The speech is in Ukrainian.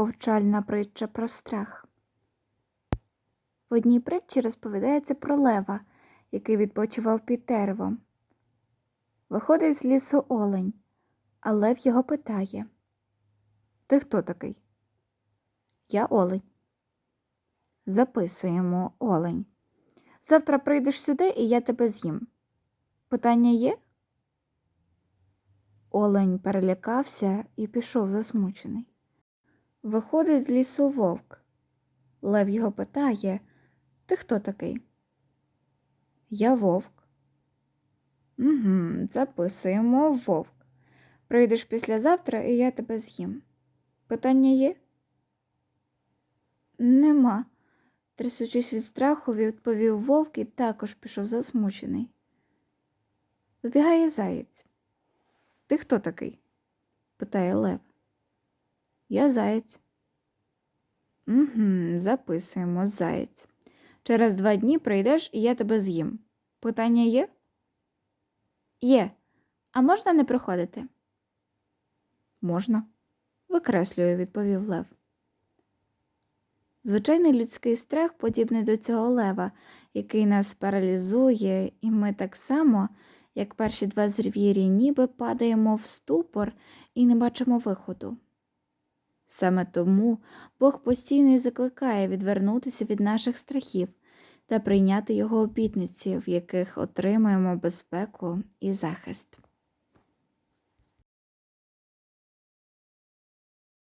Повчальна притча про страх. В одній притчі розповідається про лева, який відпочивав під деревом. Виходить з лісу олень, а лев його питає Ти хто такий? Я олень. Записуємо олень. Завтра прийдеш сюди, і я тебе з'їм. Питання є? Олень перелякався і пішов засмучений. Виходить з лісу вовк. Лев його питає Ти хто такий? Я вовк. Угу, записуємо вовк. Прийдеш післязавтра, і я тебе з'їм. Питання є? Нема. Трясучись від страху, відповів вовк і також пішов засмучений. Вибігає заєць. Ти хто такий? питає Лев. Я заєць. Угу, записуємо заєць. Через два дні прийдеш, і я тебе з'їм. Питання є? Є. А можна не приходити? Можна. Викреслюю, відповів Лев. Звичайний людський страх подібний до цього лева, який нас паралізує, і ми так само, як перші два звірі, ніби падаємо в ступор і не бачимо виходу. Саме тому Бог постійно і закликає відвернутися від наших страхів та прийняти його обітниці, в яких отримаємо безпеку і захист.